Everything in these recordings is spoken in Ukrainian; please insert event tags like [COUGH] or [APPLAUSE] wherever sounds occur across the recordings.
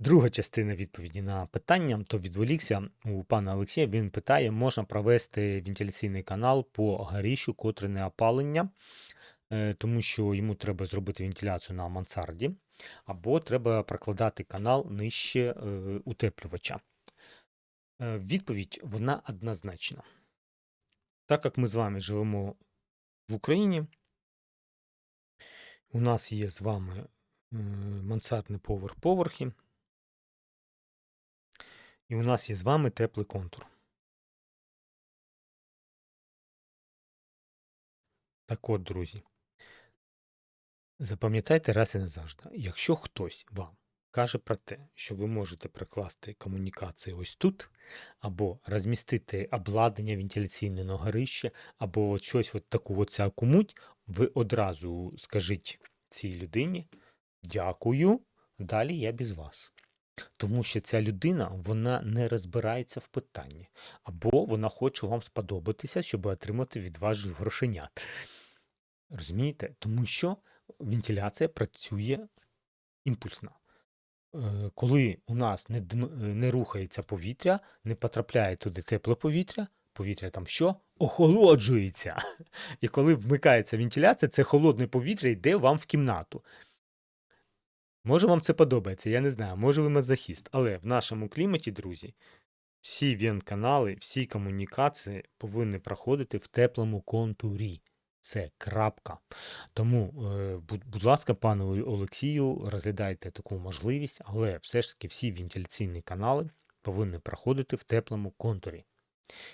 Друга частина відповіді на питання, то відволікся у пана Олексія. Він питає, можна провести вентиляційний канал по горіщу, котре не опалення, е, тому що йому треба зробити вентиляцію на мансарді, або треба прокладати канал нижче е, утеплювача. Е, Відповідь вона однозначна. Так як ми з вами живемо в Україні, у нас є з вами мансардний поверх поверхи, і у нас є з вами теплий контур. Так от, друзі, запам'ятайте раз і назавжди, якщо хтось вам каже про те, що ви можете прикласти комунікації ось тут, або розмістити обладнання вентиляційне на горище, або от щось от таку от всяку муть, ви одразу скажіть цій людині дякую, далі я без вас. Тому що ця людина вона не розбирається в питанні, або вона хоче вам сподобатися, щоб отримати від вас грошенят. Розумієте? Тому що вентиляція працює імпульсно. Е, Коли у нас не, е, не рухається повітря, не потрапляє туди тепле повітря, повітря там що? Охолоджується. [LAUGHS] І коли вмикається вентиляція, це холодне повітря йде вам в кімнату. Може, вам це подобається, я не знаю, може ви мазохіст. Але в нашому кліматі, друзі, всі вент-канали, всі комунікації повинні проходити в теплому контурі. Це крапка. Тому, е, будь ласка, пане Олексію, розглядайте таку можливість, але все ж таки всі вентиляційні канали повинні проходити в теплому контурі.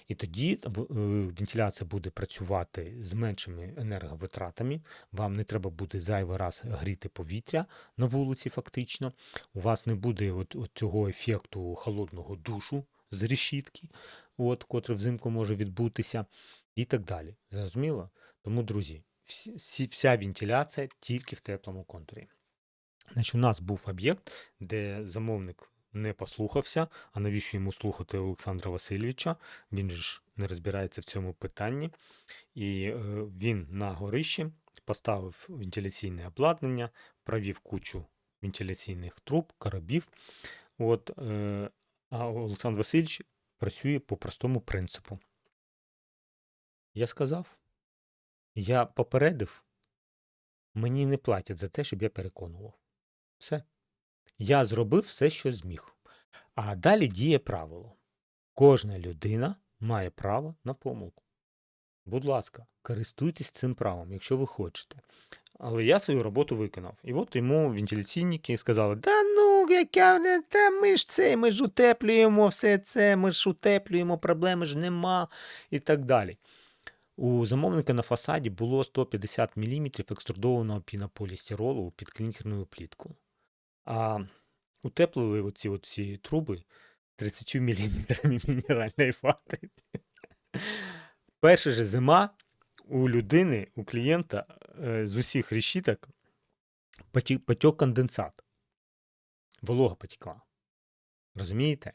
І тоді е, вентиляція буде працювати з меншими енерговитратами. Вам не треба буде зайвий раз гріти повітря на вулиці, фактично. У вас не буде от, от цього ефекту холодного душу з решітки, от, котрий взимку може відбутися, і так далі. Зрозуміло? Тому, друзі, всі- вся вентиляція тільки в теплому контурі. Значить, у нас був об'єкт, де замовник не послухався, а навіщо йому слухати Олександра Васильовича? Він ж не розбирається в цьому питанні. І е, він на горищі поставив вентиляційне обладнання, провів кучу вентиляційних труб, коробів. От, е, а Олександр Васильович працює по простому принципу. Я сказав, я попередив, мені не платять за те, щоб я переконував. Все. Я зробив все, що зміг. А далі діє правило. Кожна людина має право на помилку. Будь ласка, користуйтесь цим правом, якщо ви хочете. Але я свою роботу виконав. І от йому вентиляційники сказали: Да ну, яка та ми ж це, ми ж утеплюємо все це, ми ж утеплюємо, проблеми ж нема і так далі. У замовника на фасаді було 150 мм екструдованого пінополістиролу під клінкерною пліткою. А утеплили оці от всі труби 30 мм [LAUGHS] мінеральної фати. Перша же зима у людини, у клієнта е, з усіх решіток поті- потік конденсат. Волога потекла. Розумієте?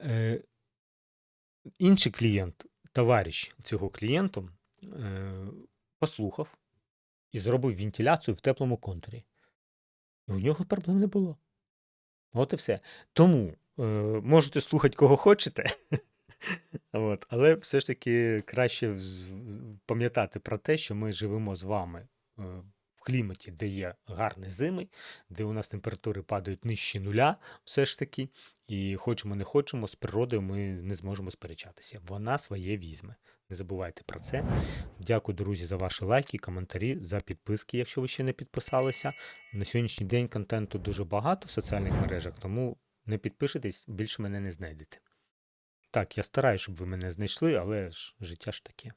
Е, інший клієнт, товариш цього клієнту, е, послухав і зробив вентиляцію в теплому контурі. І у нього проблем не було. От і все. Тому е, можете слухати кого хочете. [LAUGHS] От, але все ж таки краще пам'ятати про те, що ми живемо з вами е, в кліматі, де є гарні зими, де у нас температури падають нижче нуля, все ж таки. І хочемо не хочемо, з природою ми не зможемо сперечатися. Вона своє візьме. Не забувайте про це. Дякую, друзі, за ваші лайки, коментарі, за підписки, якщо ви ще не підписалися. На сьогоднішній день контенту дуже багато в соціальних мережах, тому не підпишитесь, більше мене не знайдете. Так, я стараюсь, щоб ви мене знайшли, але ж життя ж таке.